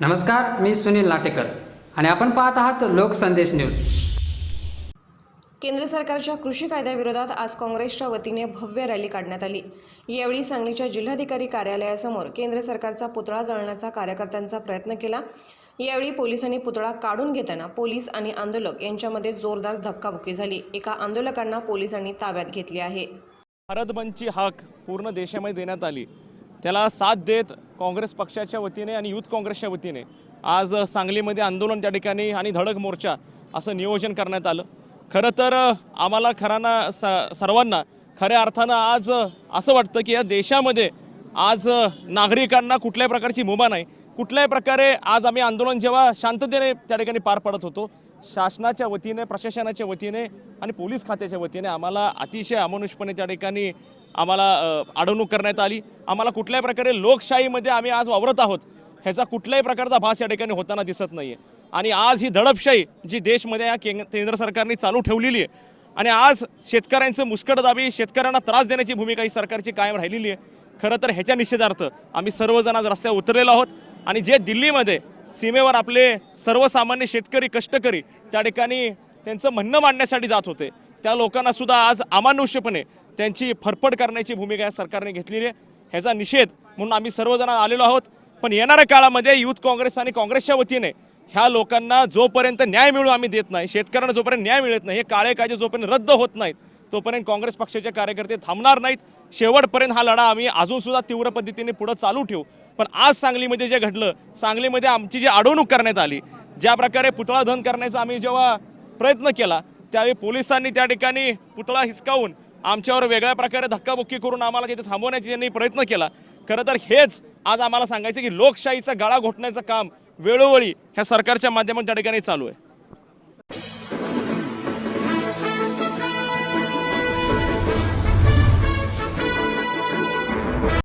नमस्कार मी सुनील लाटेकर आणि आपण पाहत आहात लोकसंदेश न्यूज. केंद्र सरकारच्या कृषी कायद्याविरोधात आज काँग्रेसच्या वतीने भव्य रॅली काढण्यात आली. यावेळी सांगलीच्या जिल्हाधिकारी कार्यालयासमोर केंद्र सरकारचा पुतळा जाळण्याचा कार्यकर्त्यांचा प्रयत्न केला. यावेळी पोलिसांनी पुतळा काढून घेताना पोलीस आणि आंदोलक यांच्यामध्ये जोरदार धक्काबुक्की झाली. एका आंदोलकांना पोलिसांनी ताब्यात घेतले आहे. भारत बंदची हाक पूर्ण देशामध्ये देण्यात आली. त्याला साथ देत काँग्रेस पक्षाच्या वतीने आणि युथ काँग्रेसच्या वतीने आज सांगलीमध्ये आंदोलन त्या ठिकाणी आणि धडक मोर्चा असं नियोजन करण्यात आलं. खरं तर आम्हाला खरांना स सर्वांना खऱ्या अर्थानं आज असं वाटतं की या देशामध्ये आज नागरिकांना कुठल्याही प्रकारची मुभा नाही. कुठल्याही प्रकारे आज आम्ही आंदोलन जेव्हा शांततेने त्या ठिकाणी पार पडत होतो शासनाच्या वतीने प्रशासनाच्या वतीने आणि पोलीस खात्याच्या वतीने आम्हाला अतिशय अमानुषपणे त्या ठिकाणी आम्हाला अडवणूक करण्यात आली. आम्हाला कुठल्याही प्रकारे लोकशाहीमध्ये आम्ही आज वावरत आहोत ह्याचा कुठल्याही प्रकारचा भास या ठिकाणी होताना दिसत नाही आहे आणि आज ही दडपशाही जी देशमध्ये या केंद्र केंद्र सरकारने चालू ठेवलेली आहे आणि आज शेतकऱ्यांचं मुस्कटदाबी शेतकऱ्यांना त्रास देण्याची भूमिका ही सरकारची कायम राहिलेली आहे. खरं तर ह्याच्या निषेधार्थ आम्ही सर्वजण आज रस्त्यावर उतरलेलो आहोत आणि जे दिल्लीमध्ये सीमेवर आपले सर्वसामान्य शेतकरी कष्टकरी त्या ठिकाणी त्यांचं म्हणणं मांडण्यासाठी जात होते त्या लोकांना सुद्धा आज अमानुष्यपणे त्यांची फरफड करण्याची भूमिका या सरकारने घेतलेली आहे. ह्याचा निषेध म्हणून आम्ही सर्वजण आलेलो आहोत. पण येणाऱ्या काळामध्ये युथ काँग्रेस आणि काँग्रेसच्या वतीने ह्या लोकांना जोपर्यंत न्याय मिळू आम्ही देत नाही शेतकऱ्यांना जोपर्यंत न्याय मिळत नाही हे काळे कायदे जोपर्यंत रद्द होत नाहीत तोपर्यंत काँग्रेस पक्षाचे कार्यकर्ते थांबणार नाहीत. शेवटपर्यंत हा लढा आम्ही अजूनसुद्धा तीव्र पद्धतीने पुढं चालू ठेवू. पण आज सांगलीमध्ये जे घडलं सांगलीमध्ये आमची जी अडवणूक करण्यात आली ज्या प्रकारे पुतळा दहन करण्याचा आम्ही जेव्हा प्रयत्न केला त्यावेळी पोलिसांनी त्या ठिकाणी पुतळा हिसकावून आमच्यावर वेगळ्या प्रकारे धक्काबुक्की करून आम्हाला तिथे थांबवण्याचा त्यांनी प्रयत्न केला. खरं तर हेच आज आम्हाला सांगायचं की लोकशाहीचा गळा घोटण्याचं काम वेळोवेळी ह्या सरकारच्या माध्यमातून त्या ठिकाणी चालू आहे.